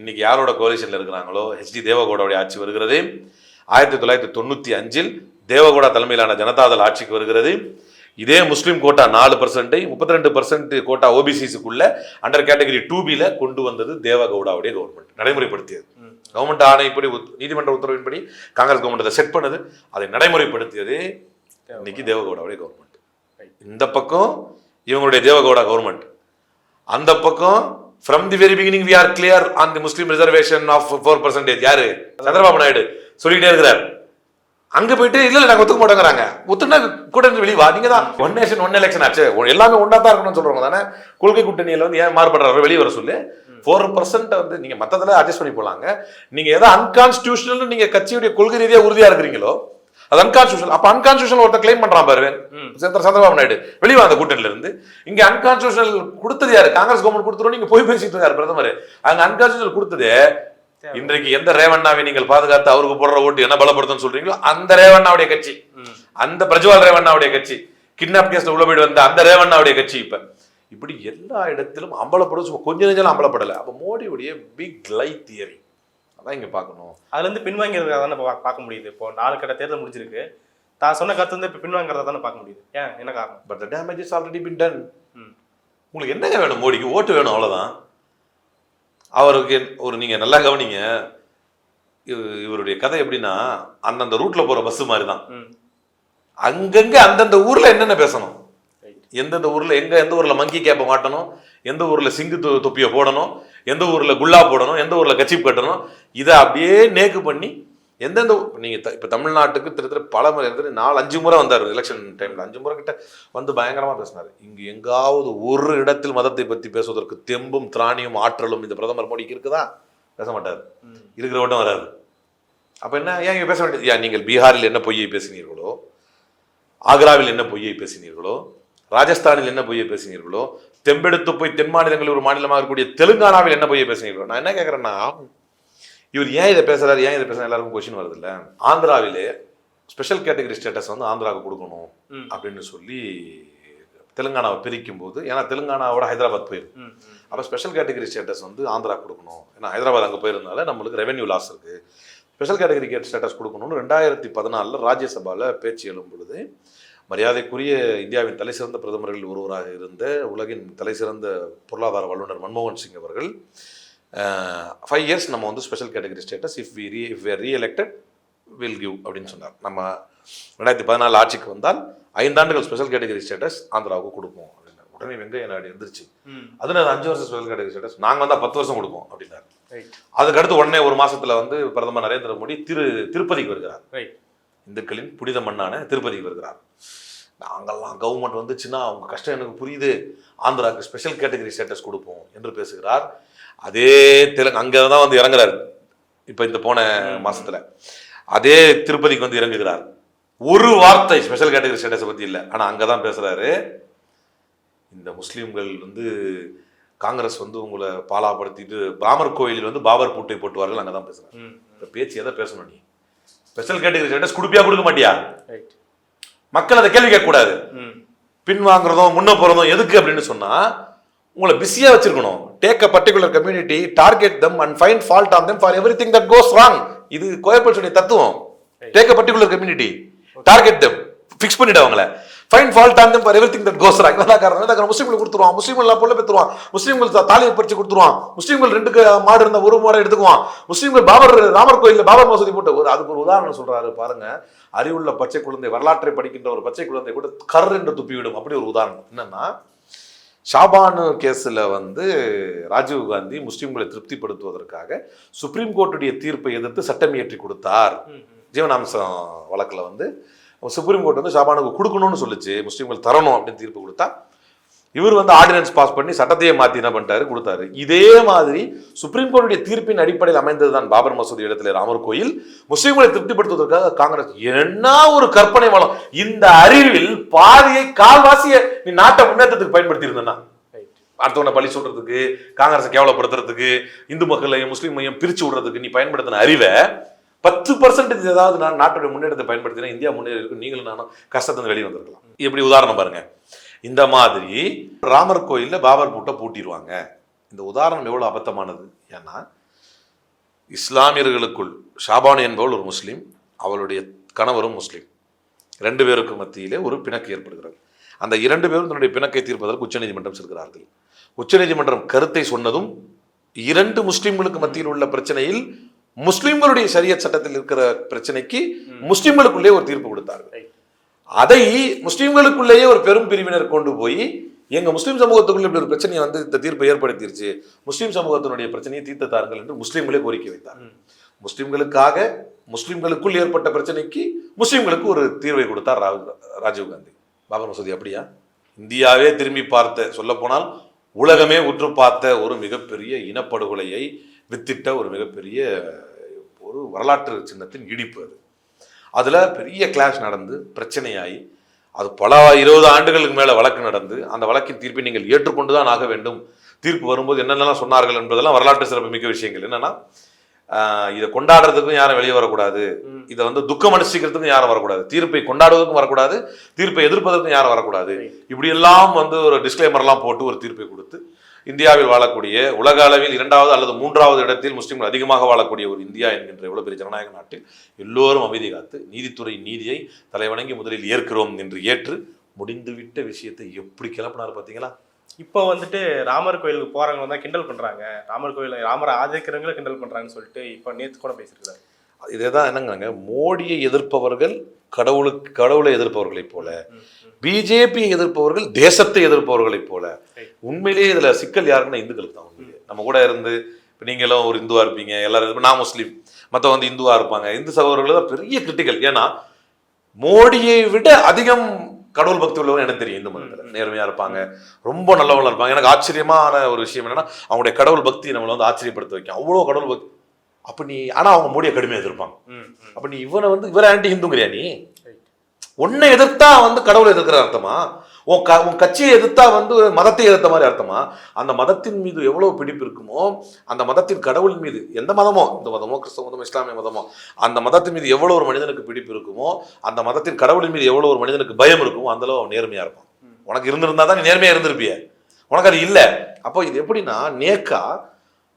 இன்னைக்கு யாரோட கோலிஷனில் இருக்கிறாங்களோ? ஹெச்டி தேவகவுடாவுடைய ஆட்சி வருகிறது. ஆயிரத்தி தொள்ளாயிரத்தி தொண்ணூற்றி அஞ்சில் தேவகவுடா தலைமையிலான ஜனதாதள் ஆட்சிக்கு வருகிறது. இதே முஸ்லீம் கோட்டா நாலு பர்சன்ட்டை முப்பத்தி ரெண்டு பர்சன்ட் கோட்டா ஓபிசிஸுக்குள்ள அண்டர் கேட்டகரி டூ பியில் கொண்டு வந்தது தேவகவுடாவுடைய கவர்மெண்ட் நடைமுறைப்படுத்தியது. கவர்மெண்ட் ஆணைப்படி நீதிமன்ற உத்தரவின்படி காங்கிரஸ் கவர்மெண்ட் அதை செட் பண்ணுது. அதை நடைமுறைப்படுத்தியது இன்னைக்கு தேவகவுடாவுடைய கவர்மெண்ட் இந்த பக்கம் இவங்களுடைய தேவகவுடா கவர்மெண்ட் அந்த பக்கம் from the very beginning we are clear on the Muslim reservation of four percentage யாரு? சந்திரபாபு நாயுடு. சொல்லிக்கிட்டே இருக்கிறார். அங்க போயிட்டு இல்ல நாங்க ஒத்துக்க மாட்டோங்கிறாங்க. ஒத்துனா கூட்டணி வெளியே வா. நீங்க தான் ஒன் நேஷன் ஒன் எலெக்ஷன் ஆச்சு. எல்லாமே ஒன்றா தான் இருக்கணும்னு சொல்றவங்க தானே. கொள்கை கூட்டணியில வந்து ஏன் மாறுபடுறாரு வெளியே வர சொல்லு. ஃபோர் பர்சன்ட் வந்து நீங்க மத்ததுல அட்ஜஸ்ட் பண்ணி போலாங்க. நீங்க ஏதோ அன்கான்ஸ்டியூஷனல் நீங்க கட்சியுடைய கொள்கை ரீதியா உறுதியா இருக்கிறீங்களோ அது அன்கான்ஸ்டியூஷன் அப்ப அன்கான்ஸ்டியூஷன் ஒருத்தர் கிளைம் பண்றான் பாரு. ம். சந்திர சந்திரபாபு நாயுடு. வெளியே அந்த கூட்டணியில இருந்து. இங்க அன்கான்ஸ்டியூஷனல் கொடுத்தது யாரு? காங்கிரஸ் கவர்மெண்ட் கொடுத்துரும் நீங்க போய் பேசிட்டு இருக்காரு பிரதமர்? அங்க அன்கான்ஸ்டியூஷனல் கொடுத்தது இன்றைக்கு எந்த ரேவண்ணாவை நீங்கள் பாதுகாத்து அவருக்கு போடுற ஓட்டு என்ன பலப்படுத்தும் சொல்றீங்களோ அந்த ரேவண்ணாவுடைய கட்சி. அந்த பிரஜ்வால் ரேவண்ணாவுடைய கட்சி. கிட்னாப் கேஸ்ல உள்ள போயிட்டு வந்த அந்த ரேவண்ணாவுடைய கட்சி இப்ப. இப்படி எல்லா இடத்திலும் அம்பலப்படும். கொஞ்ச நெஞ்சம் அம்பலப்படல. அப்ப மோடியுடைய பிக் லை தியரி அதான் இங்க பார்க்கணும். அதுல இருந்து பின்வாங்கிறத தானே இப்போ பார்க்க முடியுது. இப்போ நாலு கட்ட தேர்தல் முடிஞ்சிருக்கு. தான் சொன்ன கருத்து வந்து இப்போ பின்வாங்கிறத தானே பார்க்க முடியுது. ஏன்? என்ன காரணம்? But damage is already been done உங்களுக்கு என்னங்க வேணும்? மோடிக்கு ஓட்டு வேணும் அவ்வளவுதான். அவருக்கு ஒரு நீங்க நல்லா கவனிங்க. இவ- இவருடைய கதை எப்படின்னா அந்தந்த ரூட்ல போற பஸ் மாதிரி தான். அங்கங்க அந்தந்த ஊர்ல என்னென்ன பேசணும்? எந்தெந்த ஊர்ல எங்க எந்த ஊர்ல மங்கி கேப்பை மாட்டணும்? எந்த ஊர்ல சிங்கு தொ- தொப்பியை போடணும்? எந்த ஊர்ல குல்லா போடணும்? எந்த ஊர்ல கச்சிப் கட்டணும்? இதை அப்படியே நேக்கு பண்ணி எந்தெந்த ஊ- நீங்க த- இப்ப தமிழ்நாட்டுக்கு திருத்திர பல முறை இருக்கிற நாலு அஞ்சு முறை வந்தார் எலெக்ஷன் டைம்ல அஞ்சு முறை கிட்ட வந்து பயங்கரமா பேசினாரு. இங்க எங்காவது ஒரு இடத்தில் மதத்தை பத்தி பேசுவதற்கு தெம்பும் திராணியும் ஆற்றலும் இந்த பிரதமர் மோடிக்கு இருக்குதா? பேச மாட்டார். இருக்கிற வட்டம் வராது. அப்ப என்ன ஏன் இங்க பேச வேண்டியது? ஏன் நீங்கள் பீகாரில் என்ன பொய்யை பேசினீர்களோ ஆக்ராவில் என்ன பொய்யை பேசினீர்களோ ராஜஸ்தானில் என்ன பொய்யை பேசினீர்களோ தெம்பெடுத்து போய் தென் மாநிலங்களில் ஒரு மாநிலமாக இருக்கக்கூடிய தெலுங்கானாவில் என்ன போய் பேசுறீங்களோ நான் என்ன கேட்குறேன்னா இவர் ஏன் இதை பேசுறாரு ஏன் இதை பேசுறாரு எல்லாருக்கும் கொஸ்டின் வருது இல்ல ஆந்திராவிலே ஸ்பெஷல் கேட்டகரி ஸ்டேட்டஸ் வந்து ஆந்திராவுக்கு கொடுக்கணும். அப்படின்னு சொல்லி தெலுங்கானாவை பிரிக்கும் போது ஏன்னா தெலுங்கானாவோட ஹைதராபாத் போயிருக்கு ம், ம். அப்போ ஸ்பெஷல் கேட்டகரி ஸ்டேட்டஸ் வந்து ஆந்திரா கொடுக்கணும் ஏன்னா ஹைதராபாத் அங்கே போயிருந்தனால நம்மளுக்கு ரெவென்யூ லாஸ் இருக்கு ஸ்பெஷல் கேட்டகரி ஸ்டேட்டஸ் கொடுக்கணும்னு ரெண்டாயிரத்தி பதினாலில் ராஜ்யசபாவில் பேச்சு எழும் பொழுது மரியாதைக்குரிய இந்தியாவின் தலைசிறந்த பிரதமர்களில் ஒருவராக இருந்த உலகின் தலைசிறந்த பொருளாதார வல்லுநர் மன்மோகன் சிங் அவர்கள் ஃபைவ் இயர்ஸ் நம்ம வந்து special category status if we re if re elected will give அப்படின்னு சொன்னார். நம்ம ரெண்டாயிரத்தி பதினாலு ஆட்சிக்கு வந்தால் ஐந்தாண்டுகள் ஸ்பெஷல் கேட்டகரி ஸ்டேட்டஸ் ஆந்திராவுக்கு கொடுப்போம் அப்படின்னார். உடனே வெங்கைய நாயுடு எந்திரிச்சு. அதுல அது அஞ்சு வருஷம் ஸ்பெஷல் கேட்டகரி ஸ்டேட்டஸ் நாங்க வந்தா பத்து வருஷம் கொடுப்போம் அப்படின்னாரு. ரைட் அதுக்கு அடுத்து உடனே ஒரு மாசத்துல வந்து பிரதமர் நரேந்திர மோடி திரு திருப்பதிக்கு வருகிறார். இந்துக்களின் புனித மண்ணான திருப்பதிக்கு வருகிறார். நாங்கெல்லாம் கவர்மெண்ட் வந்துச்சுன்னா அவங்க கஷ்டம் எனக்கு புரியுது. ஆந்திராவுக்கு ஸ்பெஷல் கேட்டகரி ஸ்டேட்டஸ் கொடுப்போம் என்று பேசுகிறார். அதே தெலுங்கு அங்கே தான் வந்து இறங்குறாரு. இப்போ இந்த போன மாசத்துல. அதே திருப்பதிக்கு வந்து இறங்குகிறார். ஒரு வார்த்தை ஸ்பெஷல் கேட்டகரி ஸ்டேட்டஸை பத்தி இல்லை. ஆனா அங்கே தான் பேசுறாரு. இந்த முஸ்லீம்கள் வந்து காங்கிரஸ் வந்து உங்களை பாலாப்படுத்திட்டு ராமர் கோயிலில் வந்து பாபர் பூட்டை போட்டுவார்கள் அங்கே தான் ம். இப்போ பேச்சு எதை பேசணும் நீ? ஸ்பெஷல் கேட்டகரி ஸ்டேட்டஸ் கொடுப்பியா கொடுக்க மாட்டியா? ரைட் மக்கள் அதை கேள்வி கேட்கக்கூடாது. ம். பின் வாங்குறதும் முன்ன போறதும் எதுக்கு அப்படின்னு சொன்னா உங்களை பிஸியா வச்சிருக்கணும். Take a particular community target them and find fault on them for everything that goes wrong இது கோயப்பல்ஸுடைய தத்துவம். Take a particular community target them. Fix பண்ணிட்டு அவங்கள. Fine fault on them for everything that goes wrong என்ன காரணம். என்ன காரணம். முஸ்லீம்களுக்கு கொடுத்துருவான். முஸ்லீம்கள் பொருளை பெற்றுருவான். முஸ்லீம்கள் தாலியை பறிச்சு கொடுத்துருவான். முஸ்லீம்கள் ரெண்டு மாடு இருந்த ஒரு மாடை எடுத்துக்குவான். முஸ்லீம்கள் பாபர் ராமர் கோயில்ல பாபர் மசூதி போட்டு ஒரு அதுக்கு ஒரு உதாரணம் சொல்றாரு. பாருங்க. அறிவுள்ள பச்சை குழந்தை வரலாற்றை படிக்கின்ற ஒரு பச்சை குழந்தை கூட கர் என்று துப்பிவிடும். அப்படி ஒரு உதாரணம். என்னன்னா ஷாபானு கேஸில் வந்து ராஜீவ் காந்தி முஸ்லீம்களை திருப்திப்படுத்துவதற்காக சுப்ரீம் கோர்ட்டுடைய தீர்ப்பை எதிர்த்து சட்டம் இயற்றி கொடுத்தார். ஜீவனாம்சம் வழக்கில் வந்து சுப்ரீம் கோர்ட் வந்து ஷாபானுக்கு கொடுக்கணும்னு சொல்லிச்சு முஸ்லீம்கள் தரணும் அப்படின்னு தீர்ப்பு கொடுத்தா இவர் வந்து ஆர்டினன்ஸ் பாஸ் பண்ணி சட்டத்தையே மாற்றி என்ன பண்ணிட்டாரு? கொடுத்தாரு. இதே மாதிரி சுப்ரீம் கோர்ட்டுடைய தீர்ப்பின் அடிப்படையில் அமைந்தது தான் பாபர் மசூதி இடத்துல ராமர் கோயில். முஸ்லீம்களை திருப்திப்படுத்துவதற்காக காங்கிரஸ் என்ன ஒரு கற்பனை வளம். இந்த அறிவில் பாதியை கால்வாசியை நீ நாட்டை முன்னேற்றத்துக்கு பயன்படுத்தி இருந்தனா அடுத்தவனை பழி சொல்றதுக்கு காங்கிரஸை கேவலப்படுத்துறதுக்கு இந்து மக்களையும் முஸ்லீமையும் பிரிச்சு விடுறதுக்கு நீ பயன்படுத்தின அறிவை பத்து பர்சன்டேஜ் ஏதாவது நான் நாட்டுடைய முன்னேற்றத்தை பயன்படுத்தினா இந்தியா முன்னேறி இருக்கும். நீங்களும் நானும் கஷ்டத்தை வெளியே வந்திருக்கலாம். எப்படி உதாரணம் பாருங்க. இந்த மாதிரி ராமர் கோயிலில் பாபர் பூட்டை பூட்டிடுவாங்க இந்த உதாரணம் எவ்வளோ அபத்தமானது? ஏன்னா இஸ்லாமியர்களுக்குள் ஷாபானி என்பவள் ஒரு முஸ்லீம் அவளுடைய கணவரும் முஸ்லீம். ரெண்டு பேருக்கு மத்தியிலே ஒரு பிணக்கு ஏற்படுகிறது. அந்த இரண்டு பேரும் தன்னுடைய பிணக்கை தீர்ப்பதற்கு உச்சநீதிமன்றம் செல்கிறார்கள். உச்சநீதிமன்றம் கருத்தை சொன்னதும் இரண்டு முஸ்லீம்களுக்கு மத்தியில் உள்ள பிரச்சனையில் முஸ்லிம்களுடைய ஷரியத் சட்டத்தில் இருக்கிற பிரச்சனைக்கு முஸ்லிம்களுக்குள்ளே ஒரு தீர்ப்பு கொடுத்தார்கள் அதை முஸ்லிம்களுக்குள்ளேயே ஒரு பெரும் பிரிவினர் கொண்டு போய் எங்க முஸ்லிம் சமூகத்துக்குள்ள இப்படி ஒரு பிரச்சனையை வந்து இந்த தீர்ப்பை ஏற்படுத்திருச்சு முஸ்லிம் சமூகத்தினுடைய பிரச்சனையை தீர்த்து தாருங்கள் என்று முஸ்லிம்களே கோரிக்கை வைத்தார். முஸ்லிம்களுக்காக முஸ்லிம்களுக்குள் ஏற்பட்ட பிரச்சனைக்கு முஸ்லிம்களுக்கு ஒரு தீர்வை கொடுத்தார் ராகுல் ராஜீவ் காந்தி. பாபர் மசூதி அப்படியா? இந்தியாவே திரும்பி பார்த்த சொல்லப்போனால் உலகமே உற்று பார்த்த ஒரு மிகப்பெரிய இனப்படுகொலையை வித்திட்ட ஒரு மிகப்பெரிய ஒரு வரலாற்று சின்னத்தின் இடிப்பு அது. அதில் பெரிய கிளாஷ் நடந்து பிரச்சனையாகி அது பல இருபது ஆண்டுகளுக்கு மேலே வழக்கு நடந்து அந்த வழக்கின் தீர்ப்பை நீங்கள் ஏற்றுக்கொண்டு தான் ஆக வேண்டும். தீர்ப்பு வரும்போது என்னென்னலாம் சொன்னார்கள் என்பதெல்லாம் வரலாற்று சிறப்பு மிக்க விஷயங்கள். என்னன்னா இதை கொண்டாடுறதுக்கும் யாரும் வெளியே வரக்கூடாது. இதை வந்து துக்கம் அனுஷ்டிக்கிறதுக்கும் யாரும் வரக்கூடாது. தீர்ப்பை கொண்டாடுவதற்கும் வரக்கூடாது. தீர்ப்பை எதிர்ப்பதற்கும் யாரும் வரக்கூடாது. இப்படி எல்லாம் வந்து ஒரு டிஸ்க்ளைமர்லாம் போட்டு ஒரு தீர்ப்பை கொடுத்து இந்தியாவில் வாழக்கூடிய உலக அளவில் இரண்டாவது அல்லது மூன்றாவது இடத்தில் முஸ்லிம்கள் அதிகமாக வாழக்கூடிய ஒரு இந்தியா என்கின்ற இவ்வளவு பெரிய ஜனநாயக நாட்டில் எல்லோரும் அமைதி காத்து நீதித்துறை நீதியை தலைவணங்கி முதலில் ஏற்கிறோம் என்று ஏற்று முடிந்துவிட்ட விஷயத்தை எப்படி கிளப்பினார் பார்த்தீங்களா இப்போ வந்துட்டு ராமர் கோயிலுக்கு போறவங்க வந்தா கிண்டல் பண்றாங்க. ராமர் கோயில் ராமரை ஆதரிக்கிறவங்கள கிண்டல் பண்றாங்கன்னு சொல்லிட்டு இப்போ நேத்து கூட பேசியிருக்காரு. இதே தான் என்னங்க மோடியை எதிர்ப்பவர்கள் கடவுளுக்கு கடவுளை எதிர்ப்பவர்களைப் போல. பிஜேபியை எதிர்ப்பவர்கள் தேசத்தை எதிர்ப்பவர்களைப் போல. உண்மையிலேயே இதுல சிக்கல் யாருன்னா இந்துக்களுக்கு தான் உண்மையிலேயே நம்ம கூட இருந்து இப்போ நீங்களும் ஒரு இந்துவா இருப்பீங்க எல்லாரும் நான் முஸ்லீம் மற்ற வந்து இந்துவா இருப்பாங்க. இந்து சகோதரர்கள் தான் பெரிய கிரிட்டிக்கல் ஏன்னா மோடியை விட அதிகம் கடவுள் பக்தி உள்ளவங்க எனக்கு தெரியும் இந்து மதத்தில். நேர்மையா இருப்பாங்க ரொம்ப நல்லவங்களா இருப்பாங்க. எனக்கு ஆச்சரியமான ஒரு விஷயம் என்னன்னா அவங்களுடைய கடவுள் பக்தி நம்மளை வந்து ஆச்சரியப்படுத்த வைக்கும். அவ்வளோ கடவுள் பக்தி அப்ப நீ ஆனா அவங்க மோடியை கடுமையாக எதிர்ப்பாங்க. அப்ப நீ இவனை வந்து இவரை ஆன்டி ஹிந்துங்கிறியா நீ. உன்னை எதிர்த்தா வந்து கடவுளை எதிர்க்கிற அர்த்தமா? உன் க உன் கட்சியை எதிர்த்தா வந்து மதத்தை எதிர்த்த மாதிரி அர்த்தமா? அந்த மதத்தின் மீது எவ்வளவு பிடிப்பு இருக்குமோ அந்த மதத்தின் கடவுளின் மீது எந்த மதமோ இந்த மதமோ கிறிஸ்தவ மதமோ இஸ்லாமிய மதமோ அந்த மதத்தின் மீது எவ்வளவு ஒரு மனிதனுக்கு பிடிப்பு இருக்குமோ அந்த மதத்தின் கடவுளின் மீது எவ்வளவு ஒரு மனிதனுக்கு பயம் இருக்குமோ அந்த அளவு அவன் நேர்மையா இருப்பான். உனக்கு இருந்திருந்தா தான் நீ நேர்மையா இருந்திருப்பிய. உனக்கு அது இல்லை. அப்போ இது எப்படின்னா நேக்கா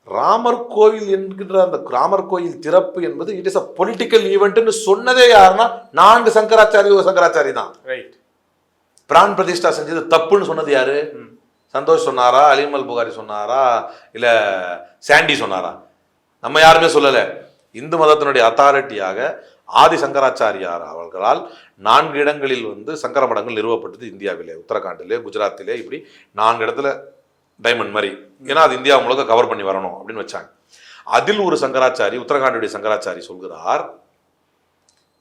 ராமர் கோயில் என்கின்ற அந்த ராமர் கோயில் திறப்பு என்பது இட் இஸ் அ பொலிட்டிக்கல் ஈவெண்ட்னு சொன்னதே யாருன்னா நான்கு சங்கராச்சாரி ஒரு சங்கராச்சாரி தான். ரைட் பிரான் பிரதிஷ்டா செஞ்சது தப்புன்னு சொன்னது யாரு. சந்தோஷ் சொன்னாரா? அலிமல் புகாரி சொன்னாரா? இல்ல சாண்டி சொன்னாரா? நம்ம யாருமே சொல்லல. இந்து மதத்தினுடைய அத்தாரிட்டியாக ஆதி சங்கராச்சாரியார் அவர்களால் நான்கு இடங்களில் வந்து சங்கர மடங்கள் நிறுவப்பட்டது இந்தியாவிலே உத்தரகாண்டிலே குஜராத்திலே இப்படி நான்கு இடத்துல டைமண்ட் மாதிரி. ஏன்னா அது இந்தியா முழுக்க கவர் பண்ணி வரணும் அப்படின்னு வச்சாங்க. அதில் ஒரு சங்கராச்சாரி உத்தரகாண்டுடைய சங்கராச்சாரி சொல்கிறார்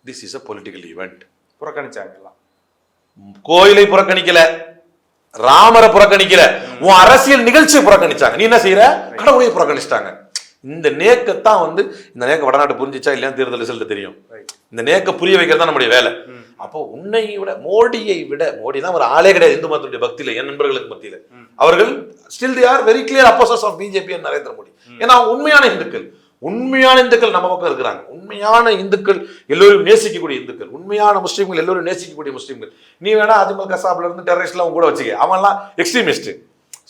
this is a political event புறக்கணிச்சாங்க எல்லாம் கோயிலை புறக்கணிக்கல. ராமரை புறக்கணிக்கல. உன் அரசியல் நிகழ்ச்சியை புறக்கணிச்சாங்க. நீ என்ன செய்யற கடவுளையை புறக்கணிச்சிட்டாங்க. இந்த நேக்கத்தான் வந்து இந்த நேக்க வடநாட்டு புரிஞ்சிச்சா இல்லையா தேர்தல் ரிசல்ட் தெரியும். இந்த நேக்க புரிய வைக்கிறது தான் நம்முடைய வேலை. அப்போ உன்னை விட மோடியை விட மோடி தான் ஒரு ஆளே கிடையாது இந்து மதத்துடைய பக்தியில என் நண்பர்களுக்கு மத்தியில. அவர்கள் still they are very clear opposes of BJP Narendra Modi ஏன்னா உண்மையான இந்துக்கள். உண்மையான இந்துக்கள் நம்ம பக்கம் இருக்கிறாங்க. உண்மையான இந்துக்கள் எல்லோரும் நேசிக்கக்கூடிய இந்துக்கள். உண்மையான முஸ்லீம்கள் எல்லோரும் நேசிக்கக்கூடிய முஸ்லீம்கள். நீ வேணா அஜ்மல் கசாப்ல இருந்து டெரரிஸ்ட்லாம் கூட வச்சுக்க. அவன்லாம் எக்ஸ்ட்ரீமிஸ்ட்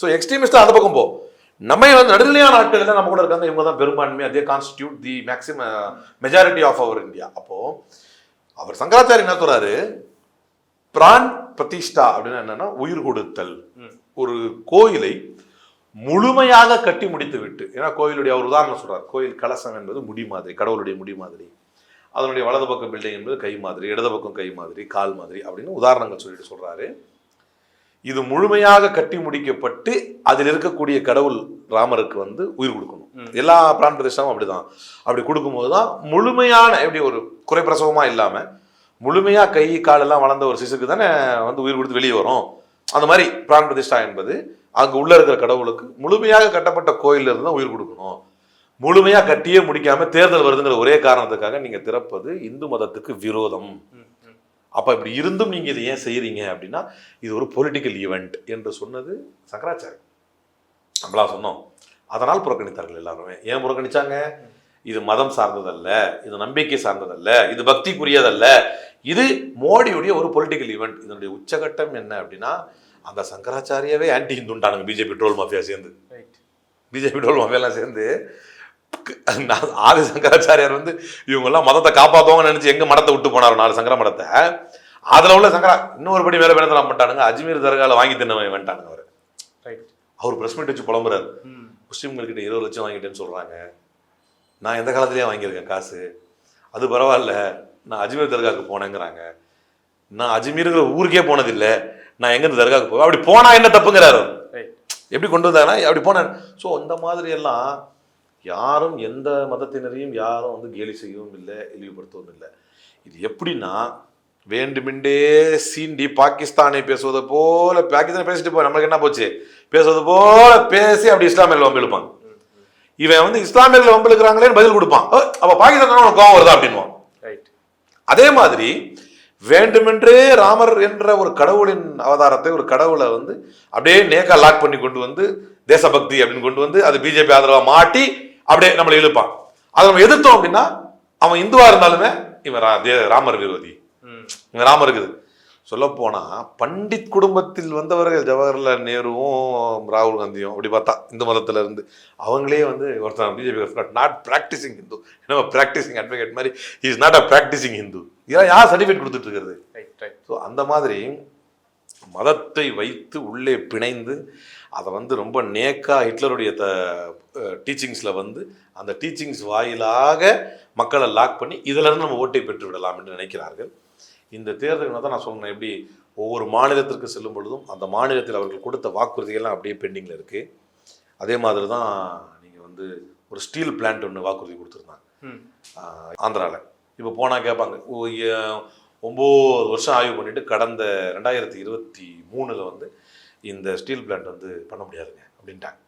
ஸோ எக்ஸ்ட்ரீமிஸ்ட் அந்த பக்கம் போ. நம்ம வந்து நடுநிலையான ஆட்கள் எல்லாம் நம்ம கூட இருக்காங்க. இவங்க தான் பெரும்பான்மை அதே constitute the maximum majority of our India அப்போ அவர் சங்கராச்சாரி என்ன சொல்றாரு? பிரான் பிரதிஷ்டா அப்படின்னா என்னன்னா உயிர் கொடுத்தல். ஒரு கோயிலை முழுமையாக கட்டி முடித்து விட்டு ஏன்னா கோயிலுடைய அவர் உதாரணம் சொல்றார். கோயில் கலசம் என்பது முடி மாதிரி கடவுளுடைய முடி மாதிரி. அதனுடைய வலது பக்கம் பில்டிங் என்பது கை மாதிரி இடது பக்கம் கை மாதிரி கால் மாதிரி அப்படின்னு உதாரணங்கள் சொல்லிட்டு சொல்றாரு. இது முழுமையாக கட்டி முடிக்கப்பட்டு அதில் இருக்கக்கூடிய கடவுள் ராமருக்கு வந்து உயிர் கொடுக்கணும். எல்லா பிரான் பிரதேசமும் அப்படிதான். அப்படி கொடுக்கும்போது தான் முழுமையான எப்படி ஒரு குறைப்பிரசவமா இல்லாம முழுமையா கை காலெல்லாம் வளர்ந்த ஒரு சிசுக்கு தானே வந்து உயிர் கொடுத்து வெளியே வரும். அந்த மாதிரி பிரான் பிரதிஷ்டா என்பது அங்க உள்ள இருக்கிற கடவுளுக்கு முழுமையாக கட்டப்பட்ட கோயில்ல இருந்து தான் உயிர் கொடுக்கணும். முழுமையா கட்டியே முடிக்காம தேர்தல் வருதுங்கிற ஒரே காரணத்துக்காக நீங்க திறப்பது இந்து மதத்துக்கு விரோதம். அப்ப இப்படி இருந்தும் நீங்க இதை ஏன் செய்றீங்க அப்படின்னா இது ஒரு பொலிட்டிக்கல் ஈவெண்ட் என்று சொன்னது சங்கராச்சாரி நம்மளா சொன்னோம். அதனால் புறக்கணித்தார்கள் எல்லாருமே. ஏன் புறக்கணிச்சாங்க? இது மதம் சார்ந்ததல்ல இது நம்பிக்கை சார்ந்ததல்ல இது பக்திக்குரியதல்ல. இது மோடியுடைய ஒரு பொலிட்டிக்கல் ஈவெண்ட் இதனுடைய உச்சகட்டம் என்ன அப்படின்னா அந்த சங்கராச்சாரியாவே ஆன்டி ஹிந்துண்டானுங்க பிஜேபி ட்ரோல் மாஃபியா சேர்ந்து. ரைட் பிஜேபி டோல் மாஃபியாலாம் சேர்ந்து ஆதி சங்கராச்சாரியார் வந்து இவங்கெல்லாம் மதத்தை காப்பாற்றுவாங்கன்னு நினைச்சு எங்க மடத்தை விட்டு போனார் நாலு சங்கர மடத்தை? அதுல உள்ள சங்கரா இன்னொரு படி மேல பேரலாம் பண்ணிட்டானுங்க அஜ்மீர் தர்கால வாங்கி தின்னவன் வேண்டானுங்க அவர். அவர் பிரஸ் மீட் வச்சு புலம்புறாரு. முஸ்லீம்கள்கிட்ட இருபது லட்சம் வாங்கிட்டேன்னு சொல்றாங்க. நான் எந்த காலத்துலயே வாங்கியிருக்கேன் காசு? அது பரவாயில்ல நான் அஜ்மீர் தர்காவுக்கு போனேங்கிறாங்க. நான் அஜ்மீருங்கிற ஊருக்கே போனதில்லை. நான் எங்கேருந்து தர்காவுக்கு போவேன்? அப்படி போனா என்ன தப்புங்கிறாரு எப்படி கொண்டு வந்தாங்கன்னா அப்படி போனேன் ஸோ அந்த மாதிரி எல்லாம் யாரும் எந்த மதத்தினரையும் யாரும் வந்து கேலி செய்யவும் இல்லை இழிவுபடுத்தவும் இல்லை. இது எப்படின்னா வேண்டுமென்றே சீண்டி பாகிஸ்தானை பேசுவது போல பாகிஸ்தான் பேசிட்டு போ நம்மளுக்கு என்ன போச்சு? பேசுவது போல பேசி அப்படி இஸ்லாமியர்கள் வம்பு இழுப்பாங்க. இவன் வந்து இஸ்லாமியர்கள் வம்பு இழுக்கிறாங்களேன்னு பதில் கொடுப்பான். "ஓ, அப்ப பாகிஸ்தான் உனக்கு கோவம் வருதா? அப்படின்வான் ரைட் அதே மாதிரி வேண்டுமென்றே ராமர் என்ற ஒரு கடவுளின் அவதாரத்தை ஒரு கடவுளை வந்து அப்படியே நேக்கா லாக் பண்ணி கொண்டு வந்து தேசபக்தி அப்படின்னு கொண்டு வந்து அது பிஜேபி ஆதரவா மாட்டி அப்படியே நம்மளை இழுப்பான். அதை நம்ம எதிர்த்தோம் அப்படின்னா அவன் இந்துவா இருந்தாலுமே இவன் ராமர் விரோதி. இவன் ராமர் இருக்குது. சொல்லப்போனா பண்டித் குடும்பத்தில் வந்தவர்கள் ஜவஹர்லால் நேருவும் ராகுல் காந்தியும் அப்படி பார்த்தா இந்து மதத்துல இருந்து. அவங்களே வந்து ஒருத்தன் பிஜேபி நாட் பிராக்டிசிங் ஹிந்து நம்ம பிராக்டிசிங் அட்வொகேட் மாதிரி is not a practising Hindu இதெல்லாம் யார் சர்டிஃபிகேட் கொடுத்துட்டு இருக்கிறது? ரைட் ரைட் ஸோ அந்த மாதிரி மதத்தை வைத்து உள்ளே பிணைந்து அதை வந்து ரொம்ப நேக்கா ஹிட்லருடைய த டீச்சிங்ஸில் வந்து அந்த டீச்சிங்ஸ் வாயிலாக மக்களை லாக் பண்ணி இதிலிருந்து நம்ம ஓட்டை பெற்று விடலாம் என்று நினைக்கிறார்கள். இந்த தேர்தல் தான் நான் சொன்னேன் எப்படி ஒவ்வொரு மாநிலத்திற்கு செல்லும் பொழுதும் அந்த மாநிலத்தில் அவர்கள் கொடுத்த வாக்குறுதிகள்லாம் அப்படியே பெண்டிங்கில் இருக்குது அதே மாதிரி தான் நீங்கள் வந்து ஒரு ஸ்டீல் பிளான்ட் ஒன்று வாக்குறுதி கொடுத்துருந்தாங்க. ஆந்திராவில் இப்போ போனால் கேட்பாங்க ஒம்பது வருஷம் ஆய்வு பண்ணிட்டு கடந்த ரெண்டாயிரத்தி இருபத்தி மூணில் வந்து இந்த ஸ்டீல் பிளான்ட் வந்து பண்ண முடியாதுங்க அப்படின்ட்டாங்க.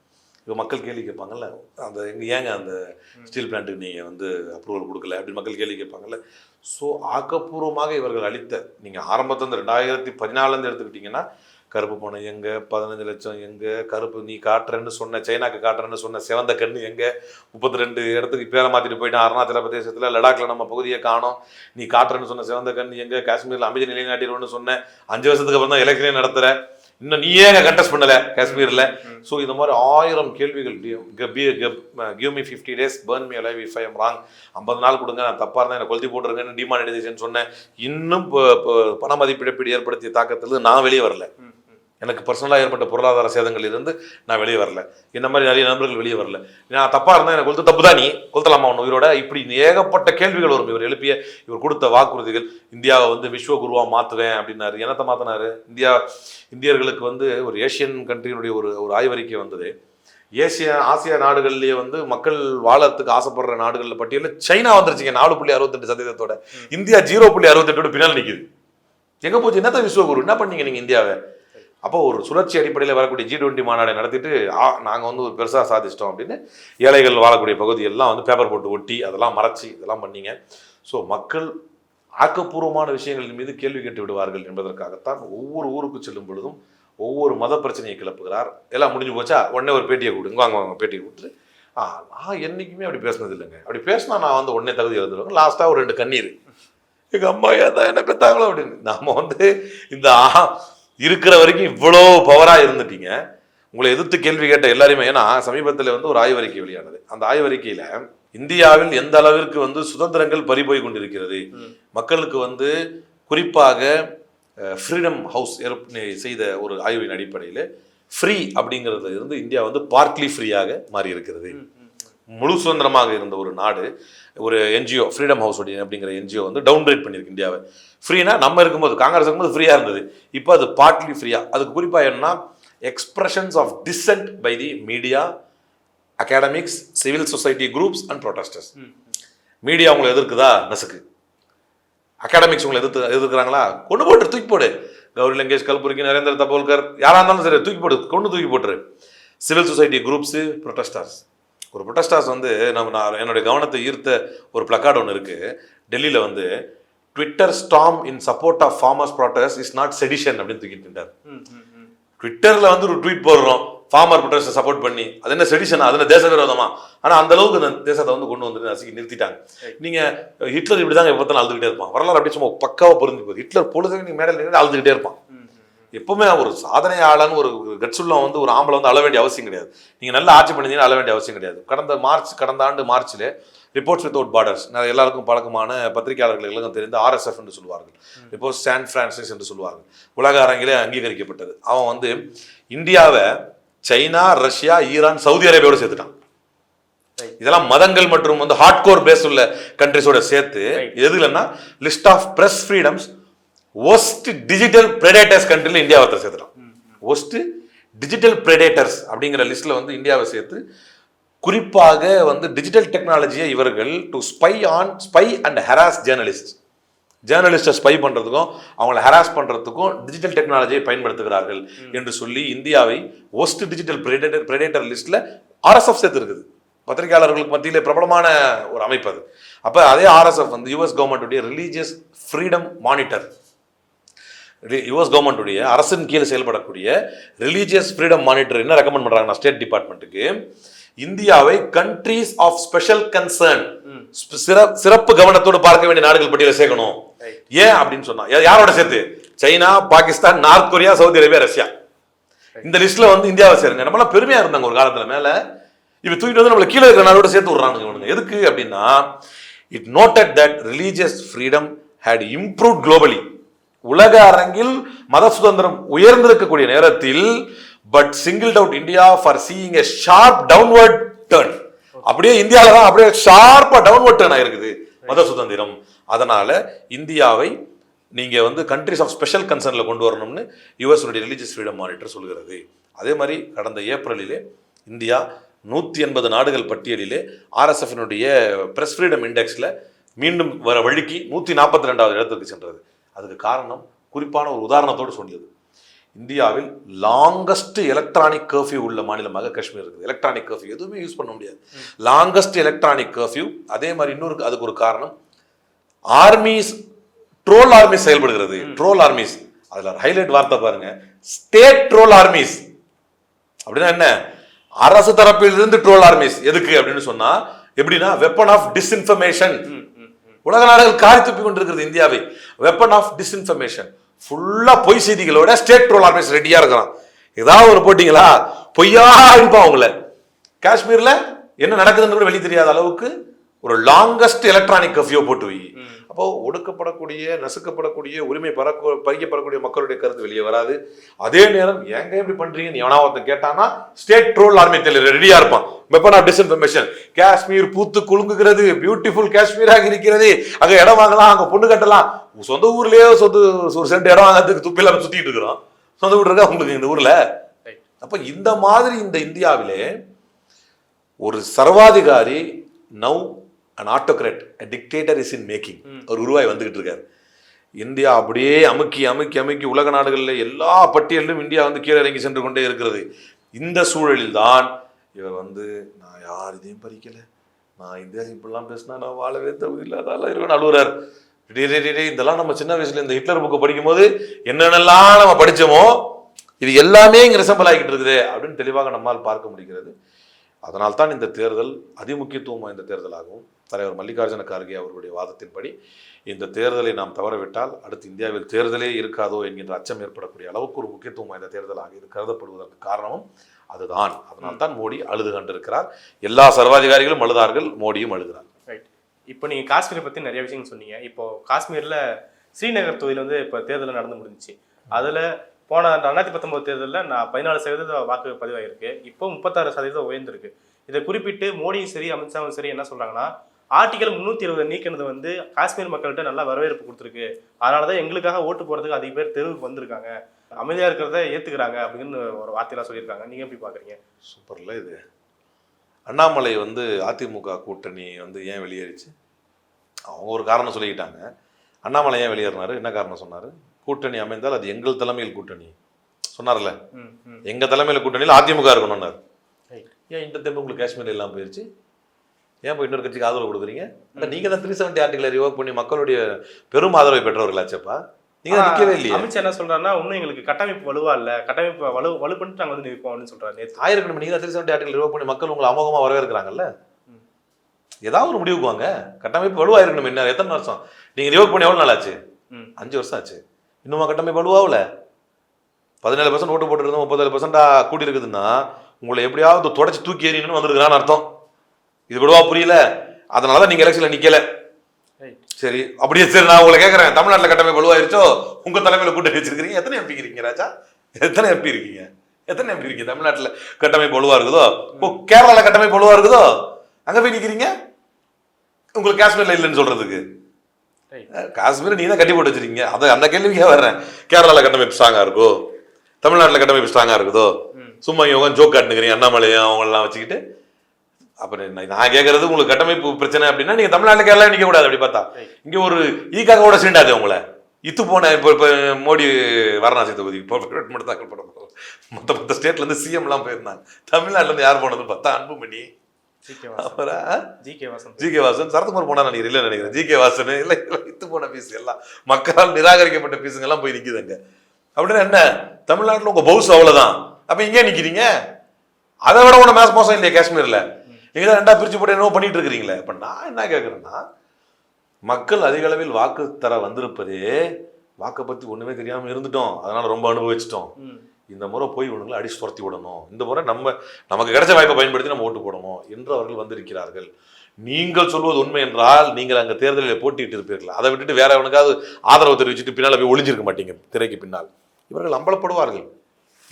இப்போ மக்கள் கேள்வி கேட்பாங்கல்ல அந்த எங்க ஏங்க அந்த ஸ்டீல் பிளான்ட்டுக்கு நீங்கள் வந்து அப்ரூவல் கொடுக்கல? அப்படின்னு மக்கள் கேள்வி கேட்பாங்கல்ல. ஸோ ஆக்கப்பூர்வமாக இவர்கள் அளித்த நீங்கள் ஆரம்பத்தில் இந்த ரெண்டாயிரத்தி பதினாலேருந்து எடுத்துக்கிட்டிங்கன்னா கருப்பு பணம் எங்க? பதினஞ்சு லட்சம் எங்க? கருப்பு நீ காட்டுறேன்னு சொன்ன சைனாக்கு காட்டுறேன்னு சொன்ன சிவந்த கண்ணு எங்க? முப்பத்தி ரெண்டு இடத்துக்கு பேரை மாத்திட்டு போயிட்டான் அருணாச்சல பிரதேசத்துல லடாக்ல நம்ம பகுதியை காணோம். நீ காட்டுறேன்னு சொன்ன சிவந்த கண்ணு எங்க? காஷ்மீர்ல அமைதி நிலைநாட்டிடுவோம்னு சொன்ன அஞ்சு வருஷத்துக்கு அப்புறம் தான் எலெக்ஷனே நடத்துற. இன்னும் நீ ஏங்க கண்டெஸ்ட் பண்ணல? காஷ்மீர்ல. ஸோ இந்த மாதிரி ஆயிரம் கேள்விகள் give me fifty days burn me alive if I am wrong ஐம்பது நாள் கொடுங்க நான் தப்பாக இருந்தால் எனக்கு கொல்தி போட்டுருங்கன்னு டிமானிட்டைசேஷன் சொன்னேன். இன்னும் பண மதிப்பிழப்பீடு ஏற்படுத்திய தாக்கத்திலிருந்து நான் வெளியே வரல. எனக்கு பர்சனலாக ஏற்பட்ட பொருளாதார சேதங்கள் இருந்து நான் வெளியே வரல. இந்த மாதிரி நிறைய நண்பர்கள் வெளியே வரல. நான் தப்பாக இருந்தால் எனக்கு கொளுத்து தப்பு தான் நீ? கொளுத்தலாமா ஒன்று உயிரோட? இப்படி ஏகப்பட்ட கேள்விகள் வரும். இவர் எழுப்பிய இவர் கொடுத்த வாக்குறுதிகள் இந்தியாவை வந்து விஸ்வகுருவா மாற்றுவேன் அப்படின்னாரு. என்னத்தை மாற்றினாரு இந்தியா இந்தியர்களுக்கு வந்து ஒரு ஏஷியன் கண்ட்ரியினுடைய ஒரு ஒரு ஆய்வறிக்கை வந்தது. ஏசிய ஆசிய நாடுகள்லயே வந்து மக்கள் வாழறதுக்கு ஆசைப்படுற நாடுகள்ல பட்டியலில் சைனா வந்துருச்சுங்க. நாலு புள்ளி அறுபத்தெட்டு சதவீதத்தோட. இந்தியா ஜீரோ புள்ளி அறுபத்தெட்டோட பின்னால் நிக்குது. எங்க போச்சு? என்னத்த விஸ்வகுரு? என்ன பண்ணீங்க நீங்க இந்தியாவை? அப்போ ஒரு சுழற்சி அடிப்படையில் வரக்கூடிய ஜி டுவெண்ட்டி மாநாடை நடத்திட்டு ஆ நாங்கள் வந்து ஒரு பெருசாக சாதிச்சிட்டோம் அப்படின்னு ஏழைகள் வாழக்கூடிய பகுதி எல்லாம் வந்து பேப்பர் போட்டு ஒட்டி அதெல்லாம் மறைச்சி இதெல்லாம் பண்ணீங்க. ஸோ மக்கள் ஆக்கப்பூர்வமான விஷயங்களின் மீது கேள்வி கேட்டு விடுவார்கள் என்பதற்காகத்தான் ஒவ்வொரு ஊருக்கு செல்லும் பொழுதும் ஒவ்வொரு மத பிரச்சனையை கிளப்புகிறார். எல்லாம் முடிஞ்சு போச்சா? உடனே ஒரு பேட்டியை கொடுங்க வாங்க வாங்க பேட்டியை கொடுத்துட்டு ஆ நான் என்னைக்குமே அப்படி பேசினது இல்லைங்க அப்படி பேசினா நான் வந்து உடனே தகுதி எழுந்துருவேன் லாஸ்ட்டாக ஒரு ரெண்டு கண்ணீர். எங்கள் அம்மா ஏதா என்ன பெற்றாங்களோ அப்படின்னு. நாம வந்து இந்த ஆ- இருக்கிற வரைக்கும் இவ்வளோ பவரா இருந்துட்டீங்க. உங்களை எதிர்த்து கேள்வி கேட்ட எல்லாருமே ஏன்னா சமீபத்தில் வந்து ஒரு ஆய்வறிக்கை வெளியானது. அந்த ஆய்வறிக்கையில இந்தியாவில் எந்த அளவிற்கு வந்து சுதந்திரங்கள் பறிபோய் கொண்டிருக்கிறது? மக்களுக்கு வந்து குறிப்பாக ஃப்ரீடம் ஹவுஸ் செய்த ஒரு ஆய்வின் அடிப்படையில் ஃப்ரீ அப்படிங்கிறதுல இருந்து இந்தியா வந்து பார்ட்லி ஃப்ரீயாக மாறி இருக்கிறது முழு சுதந்திரமாக இருந்த ஒரு நாடு ஒரு என்ஜிஓ ஃப்ரீடம் ஹவுஸ் அப்படிங்கிற என்ஜிஓ வந்து டவுன் கிரேட் பண்ணியிருக்கு இந்தியாவை. ஃப்ரீனா நம்ம இருக்கும்போது காங்கிரஸ் இருக்கும்போது ஃப்ரீயாக இருந்தது. இப்போ அது பார்ட்லி ஃப்ரீயாக அதுக்கு குறிப்பாக என்னன்னா expressions of dissent by the media academics civil society groups and protesters media உங்களை எதிர்க்குதா? நசுக்கு. அகாடமிக்ஸ் உங்களை எதிர்த்து எதிர்க்கிறாங்களா? கொண்டு போட்டு தூக்கி போடு. கௌரி லங்கேஷ் கல்புர்கி நரேந்திர தபோல்கர் யாரா இருந்தாலும் சரி தூக்கி போடு. கொண்டு தூக்கி போட்டுரு. சிவில் சொசைட்டி குரூப்ஸு ப்ரொட்டஸ்டார்ஸ் ஒரு ப்ரொட்டஸ்டார்ஸ் வந்து நம்ம நான் என்னுடைய கவனத்தை ஈர்த்த ஒரு பிளக்கார்டு ஒன்று இருக்கு. டெல்லியில் வந்து Twitter storm in support of farmers protest is not sedition அப்படின்னு தூக்கிட்டு இருந்தார் ட்விட்டர்ல வந்து ஒரு ட்வீட் போடுறோம். ஃபார்மர் ப்ரொட்டஸ்ட்டை சப்போர்ட் பண்ணி. அது என்ன செடிஷனா அது என்ன தேச விரோதமா ஆனா அந்த அளவுக்கு அந்த தேசத்தை வந்து கொண்டு வந்து நசுக்கி நிறுத்திட்டாங்க. நீங்க ஹிட்லர் இப்படி தாங்க எப்போ அழுதுகிட்டே இருப்பான். வரலாறு அப்படி சும்மா பக்காவா பொருந்து போகுது. ஹிட்லர் பொழுது நீங்க மேடையில் நின்று அழுதுகிட்டே இருப்பான். எப்பவுமே ஒரு சாதனையாளன் ஒரு கட்சுள்ளம் வந்து ஒரு ஆம்பளை வந்து அழ வேண்டிய அவசியம் கிடையாது. நீங்க நல்லா ஆட்சி பண்ணிங்கன்னா அழ வேண்டிய அவசியம் கிடையாது. கடந்த மார்ச் கடந்த ஆண்டு மார்ச்ல ரிப்போர்ட்ஸ் வித்வுட் பார்டர்ஸ் எல்லாருக்கும் பழக்கமான பத்திரிகையாளர்கள் எல்லாருக்கும் தெரிந்த ஆர்எஸ்எஃப் என்று சொல்வார்கள் ரிப்போர்ட் சான் பிரான்சிஸ் என்று சொல்வார்கள் உலக அரங்கிலே அங்கீகரிக்கப்பட்டது. அவன் வந்து இந்தியாவை சைனா ரஷ்யா ஈரான் சவுதி அரேபியாவோட சேர்த்துட்டான். இதெல்லாம் மதங்கள் மற்றும் வந்து ஹார்ட்கோர் பேஸ் உள்ள கண்ட்ரிஸோட சேர்த்து எது இல்லைன்னா list of press freedoms worst digital predators கண்ட்ரியில் இந்தியாவை ஒருத்தர் சேர்த்துட்டான். ஒஸ்ட் டிஜிட்டல் பிரெடேட்டர்ஸ் அப்படிங்கிற லிஸ்ட்ல வந்து இந்தியாவை சேர்த்து குறிப்பாக வந்து டிஜிட்டல் டெக்னாலஜியை இவர்கள் to spy on spy and harass journalist ஜேர்னலிஸ்ட்டை spy பண்ணுறதுக்கும் அவங்கள ஹராஸ் பண்ணுறதுக்கும் டிஜிட்டல் டெக்னாலஜியை பயன்படுத்துகிறார்கள் என்று சொல்லி இந்தியாவை ஒஸ்ட் டிஜிட்டல் பிரெடேட்டர் பிரெடேட்டர் லிஸ்ட்டில் ஆர்எஸ்எஃப் சேர்த்துருக்குது. பத்திரிகையாளர்களுக்கு மத்தியில் பிரபலமான ஒரு அமைப்பு அது. அப்போ அதே ஆர்எஸ்எஃப் வந்து யுஎஸ் கவர்மெண்ட்டுடைய ரிலீஜியஸ் ஃப்ரீடம் மானிட்டர் யுஎஸ் கவர்மெண்ட்டுடைய அரசின் கீழே செயல்படக்கூடிய ரிலீஜியஸ் ஃப்ரீடம் மானிட்டர் என்ன ரெக்கமெண்ட் பண்ணுறாங்கன்னா ஸ்டேட் டிபார்ட்மெண்ட்டுக்கு இந்தியாவை கண்ட்ரீஸ் ஆஃப் ஸ்பெஷல் கன்சர்ன் சிறப்பு கவனத்தோடு பார்க்க வேண்டிய நாடுகள் பட்டியல சேர்க்கணும். ஏன் அப்படின்னு சொன்னா யாரோட சேர்த்து? China Pakistan North Korea Saudi Arabia Russia. இந்த லிஸ்ட்ல வந்து இந்தியாவை சேருங்க. நம்மளாம் பெருமையா இருந்தாங்க ஒரு காலத்துல. மேல இப்ப தூக்கிட்டு வந்து நம்மள கீழே இருக்கிற நாடோட சேர்த்து இவனுங்க. எதுக்கு அப்படின்னா it noted that religious freedom had improve globally உலக அரங்கில் மத சுதந்திரம் உயர்ந்திருக்கக்கூடிய நேரத்தில் but single out India for seeing a sharp downward turn அப்படியே இந்தியாவில தான் அப்படியே ஷார்ப்பா டவுன்வர்ட் டர்ன் ஆயிருக்குது மத சுதந்திரம். அதனால இந்தியாவை நீங்க வந்து கண்ட்ரிஸ் ஆஃப் ஸ்பெஷல் கன்சர்ன்ல கொண்டு வரணும்னு யுஎஸ்னுடைய ரிலீஜியஸ் ஃப்ரீடம் மானிட்டர் சொல்கிறது அதே மாதிரி கடந்த ஏப்ரலிலே இந்தியா நூற்றி எண்பது நாடுகள் பட்டியலிலே ஆர்எஸ்எஃப்னுடைய பிரஸ் ஃப்ரீடம் இண்டெக்ஸில் மீண்டும் வர வழிக்கு நூற்றி நாற்பத்தி ரெண்டாவது இடத்துக்கு சென்றது. அதுக்கு காரணம் குறிப்பான ஒரு உதாரணத்தோடு சொன்னது இந்தியாவில் லாங்கஸ்ட் எலக்ட்ரானிக் கர்ஃப்யூ உள்ள மாநிலமாக காஷ்மீர் இருக்குது. எலக்ட்ரானிக் கர்ஃப்யூ எதுவுமே யூஸ் பண்ண முடியாது. லாங்கஸ்ட் எலக்ட்ரானிக் கர்ஃப்யூ அதே மாதிரி இன்னொரு அதுக்கு ஒரு காரணம் ஆர்மிஸ் ட்ரோல் ஆர்மிஸ் செயல்படுகிறது. ட்ரோல் ஆர்மிஸ் அதுல ஹைலைட் வார்த்தை பாருங்க. ஸ்டேட் ட்ரோல் ஆர்மிஸ் அப்படின்னா என்ன? அரசு தரப்பில் இருந்து ட்ரோல் ஆர்மிஸ் எதுக்கு? அப்படின்னு சொன்னா எப்படின்னா வெப்பன் ஆஃப் டிஸ்இன்ஃபர்மேஷன். உலக நாடுகள் காரி துப்பி கொண்டிருக்கிறது இந்தியாவை. வெப்பன் ஆஃப் டிஸ்இன்ஃபர்மேஷன் ஃபுல்லாக பொய் செய்திகளோட ஸ்டேட் ட்ரோல் ஆர்மிஸ் ரெடியாக இருக்கிறான். ஏதாவது ஒரு போட்டிங்களா? பொய்யா அழிப்பான் அவங்கள. காஷ்மீரில் என்ன நடக்குதுன்னு கூட வெளியே தெரியாத அளவுக்கு ஒரு லாங்கஸ்ட் எலக்ட்ரானிக் கஃபியோ போட்டு வை. அப்போ ஒடுக்கப்படக்கூடிய நசுக்கப்படக்கூடிய உரிமை பறக்க பறிக்கப்படக்கூடிய மக்களுடைய கருத்து வெளியே வராது. அதே நேரம் ஏங்க இப்படி பண்றீங்கன்னு எவனா ஒருத்தன் கேட்டானா ஸ்டேட் ட்ரோல் ஆர்மி ரெடியா இருப்பான். வெப்பன் ஆஃப் டிஸ்இன்ஃபர்மேஷன் காஷ்மீர் பூத்து குலுங்குகிறது. பியூட்டிஃபுல் காஷ்மீராக இருக்கிறது. அங்க இடம் வாங்கலாம் அங்க பொண்ணு கட்டலாம். சொந்த ஊர்லயே சொந்த ஒரு சென்ட் இடம் வாங்கிறதுக்கு துப்பி இல்லாம சுத்திட்டு இருக்கிறோம். சொந்த வீடு இருக்கா உங்களுக்கு இந்த ஊர்ல. அப்ப இந்த மாதிரி இந்த இந்தியாவிலே ஒரு சர்வாதிகாரி now an autocrat dictator is in making அவர் உருவாய் வந்துகிட்டு இருக்காரு. இந்தியா அப்படியே அமுக்கி அமுக்கி அமுக்கி உலக நாடுகளில் எல்லா பட்டியலிலும் இந்தியா வந்து கீழே இறங்கி சென்று கொண்டே இருக்கிறது. இந்த சூழலில் தான் இவர் வந்து நான் யார் இதையும் பறிக்கல. நான் இந்தியா இப்படிலாம் பேசினா நான் வாழவே தகுதி இல்லாதால இருக்கணும் அழுகுறார் இதெல்லாம் நம்ம சின்ன வயசுல இந்த ஹிட்லர் புக்கை படிக்கும்போது என்னென்னலாம் நம்ம படிச்சோமோ இது எல்லாமே இங்க ரிசம்பிள் ஆகிட்டு இருக்குது அப்படின்னு தெளிவாக நம்மால் பார்க்க முடிகிறது. அதனால்தான் இந்த தேர்தல் அதிமுக்கியத்துவம் வாய்ந்த தேர்தலாகவும் தலைவர் மல்லிகார்ஜுன கார்கே அவர்களுடைய வாதத்தின்படி இந்த தேர்தலை நாம் தவறவிட்டால் அடுத்து இந்தியாவில் தேர்தலே இருக்காதோ என்கின்ற அச்சம் ஏற்படக்கூடிய அளவுக்கு ஒரு முக்கியத்துவம் வாய்ந்த தேர்தலாக இது கருதப்படுவதற்கு காரணமும் அதுதான். அதனால் தான் மோடி அழுது கண்டிருக்கிறார். எல்லா சர்வாதிகாரிகளும் அழுதார்கள். மோடியும் அழுகிறார். ரைட் இப்போ நீங்கள் காஷ்மீரை பற்றி நிறைய விஷயம் சொன்னீங்க. இப்போ காஷ்மீரில் ஸ்ரீநகர் தொகுதியில் வந்து இப்போ தேர்தல் நடந்து முடிஞ்சிச்சு. அதில் போன ரெண்டாயிரத்தி பத்தொன்பது தேர்தலில் நான் பதினாலு சதவீத வாக்கு பதிவாகிருக்கு இப்போ முப்பத்தாறு சதவீதம் உயர்ந்திருக்கு. இதை குறிப்பிட்டு மோடியும் சரி அமித்ஷாவும் சரி என்ன சொல்கிறாங்கன்னா ஆர்டிகல் முந்நூற்றி இருபது நீக்கினது வந்து காஷ்மீர் மக்கள்கிட்ட நல்ல வரவேற்பு கொடுத்துருக்கு. அதனால தான் எங்களுக்காக ஓட்டு போறதுக்கு அதிக பேர் தெருவுக்கு வந்திருக்காங்க. அமைதியா இருக்கிறத ஏத்துக்கிறாங்க அப்படின்னு ஒரு வார்த்தையெல்லாம் சொல்லியிருக்காங்க. நீங்க எப்படி பாக்குறீங்க? சூப்பர்ல இது. அண்ணாமலை வந்து அதிமுக கூட்டணி வந்து ஏன் வெளியேறிச்சு? அவங்க ஒரு காரணம் சொல்லிக்கிட்டாங்க. அண்ணாமலை ஏன் வெளியேறினாரு? என்ன காரணம் சொன்னாரு? கூட்டணி அமைந்தால் அது எங்கள் தலைமையில் கூட்டணி. சொன்னார்ல? ம் ம். எங்க தலைமையில் கூட்டணியில் அதிமுக இருக்கணும்னாரு. ஏன் இந்த டைம் உங்களுக்கு காஷ்மீர் எல்லாம் போயிருச்சு? ஏன் போய் இன்னொரு கட்சிக்கு ஆதரவு கொடுக்குறீங்க? அட, நீங்க தான் த்ரீ செவன்டி ஆர்டிகளை ரிவோக் பண்ணி மக்களுடைய பெரும் ஆதரவை பெற்றவர்களாச்சப்பா. நீங்க தான் நிக்கவே இல்லையே. அமித்ஷா என்ன சொல்றாருன்னா இன்னும் எங்களுக்கு கட்டமைப்பு வலுவா இல்ல. கட்டமைப்பு வலு வலு பண்ணிட்டு நாங்க வந்து நிற்போம் அப்படின்னு நேத்து. ஆயிரக்கணம் நீங்க தான் த்ரீ செவன்டி ஆர்டிகள் ரிவோக் பண்ணி மக்கள் உங்களை அமோகமா வரவேற்கிறாங்கல்ல. ஏதாவது ஒரு முடிவுக்கு வாங்க. கட்டமைப்பு வலுவாயிருக்கணும் என்ன எத்தனை வருஷம்? நீங்க ரிவோக் பண்ணி எவ்வளவு நாள் ஆச்சு? அஞ்சு வருஷம் ஆச்சு. இன்னுமா கட்டமைப்பு வலுவாகல? பதினேழு பர்சன்ட் ஓட்டு போட்டுருந்தோம் முப்பத்தேழு பர்சன்டா கூடி இருக்குதுன்னா உங்களை எப்படியாவது தொடச்சி தூக்கி எறியணும்னு வந்திருக்கிறான்னு அர்த்தம். இது விடுவா புரியல? அதனால தான் நீங்க எலெக்ஷன்ல நிக்கல. ரைட் சரி அப்படியே சரி நான் உங்களை கேட்கறேன் தமிழ்நாட்டுல கட்டமைப்பு வலுவாயிருச்சோ? உங்க தலைமையில கூட்டணி வச்சிருக்கீங்க எத்தனை எம்பி இருக்கீங்க ராஜா? எத்தனை எம்பி இருக்கீங்க? எத்தனை எம்பி இருக்கீங்க? தமிழ்நாட்டுல கட்டமைப்பு வலுவா இருக்குதோ? ஓ கேரளால கட்டமைப்பு வலுவா இருக்குதோ? அங்க போய் நிக்கிறீங்க? உங்களுக்கு காஷ்மீர்ல இல்லைன்னு அஹ் காஷ்மீர் நீ தான் கட்டி போட்டு வச்சிருக்கீங்க. அதை அந்த கேள்விக்கே வர்றேன். கேரளால கட்டமைப்பு ஸ்ட்ராங்கா இருக்கோ? தமிழ்நாட்டுல கட்டமைப்பு ஸ்ட்ராங்கா இருக்குதோ? சும்மா இவங்க ஜோக் காட்டுனுக்கிறீங்க. அண்ணாமலையும் அவங்களெல்லாம் வச்சுக்கிட்டு அப்புறம் நான் நான் கேட்கறது உங்களுக்கு கட்டமைப்பு பிரச்சனை அப்படின்னா நீங்க தமிழ்நாட்டுல கேரளா நிக்க கூடாது அப்படி பார்த்தா. இங்க ஒரு ஈக்காக கூட சீண்டாது உங்களை. இத்து போன இப்போ இப்போ மோடி வாரணாசி தொகுதி இப்போ மட்டும் தாக்கல் பண்ண போகிறோம் மற்ற மற்ற ஸ்டேட்ல இருந்து சிஎம் எல்லாம் போயிருந்தாங்க. தமிழ்நாட்டுல இருந்து யார் போனது பார்த்தா அன்புமணி. ஜி கே வாசன் சரத்குமார் போனா நினைக்கிறேன். இல்லை நினைக்கிறேன். ஜி கே வாசன் இல்லை வித்து போன பீஸ் எல்லாம். மக்களால் நிராகரிக்கப்பட்ட பீஸுங்க எல்லாம் போய் நிக்குதுங்க அப்படின்னா என்ன? தமிழ்நாட்டுல உங்க பவுஸ் அவ்வளவுதான். அப்ப இங்கே நிக்கிறீங்க? அதை விட உன மேஸ் மோசம் இல்லையா காஷ்மீர்ல. நீங்க தான் ரெண்டா பிரிச்சு போட்டு என்னவோ பண்ணிட்டு இருக்கிறீங்களே இப்ப நான் என்ன கேட்கறேன்னா மக்கள் அதிக அளவில் வாக்கு தர வந்திருப்பதே வாக்கை பத்தி ஒண்ணுமே தெரியாம இருந்துட்டோம். அதனால ரொம்ப அனுபவிச்சிட்டோம். இந்த முறை போய் இவனுங்களை அடிச்சு துரத்தி விடணும். இந்த முறை நம்ம நமக்கு கிடைச்ச வாய்ப்பை பயன்படுத்தி நம்ம ஓட்டு போடணும் என்று அவர்கள் வந்திருக்கிறார்கள். நீங்கள் சொல்வது உண்மை என்றால் நீங்கள் அங்க தேர்தலில் போட்டியிட்டு இருப்பீர்கள். அதை விட்டுட்டு வேற எவனுக்காவது ஆதரவு தெரிவிச்சுட்டு பின்னால போய் ஒளிஞ்சிருக்க மாட்டீங்க திரைக்கு பின்னால். இவர்கள் அம்பலப்படுவார்கள்.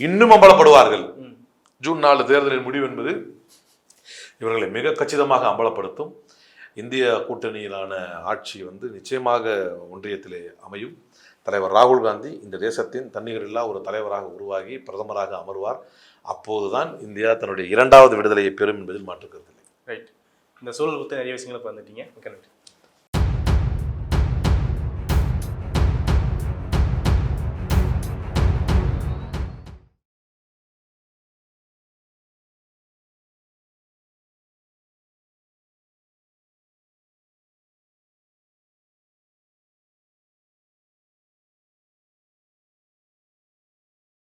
இன்னும் அம்பலப்படுவார்கள். ஜூன் நாலு தேர்தலின் முடிவு என்பது இவர்களை மிக கச்சிதமாக அம்பலப்படுத்தும். இந்திய கூட்டணியிலான ஆட்சி வந்து நிச்சயமாக ஒன்றியத்திலே அமையும். தலைவர் ராகுல் காந்தி இந்த தேசத்தின் தன்னிகரில்லா ஒரு தலைவராக உருவாகி பிரதமராக அமர்வார். அப்போதுதான் இந்தியா தன்னுடைய இரண்டாவது விடுதலையை பெறும் என்பதில் மாற்றுக்கருத்தில்லை ரைட் இந்த சூழல் குறித்து நிறைய விஷயங்களை இப்போ வந்துட்டீங்க மிக்க நன்றி.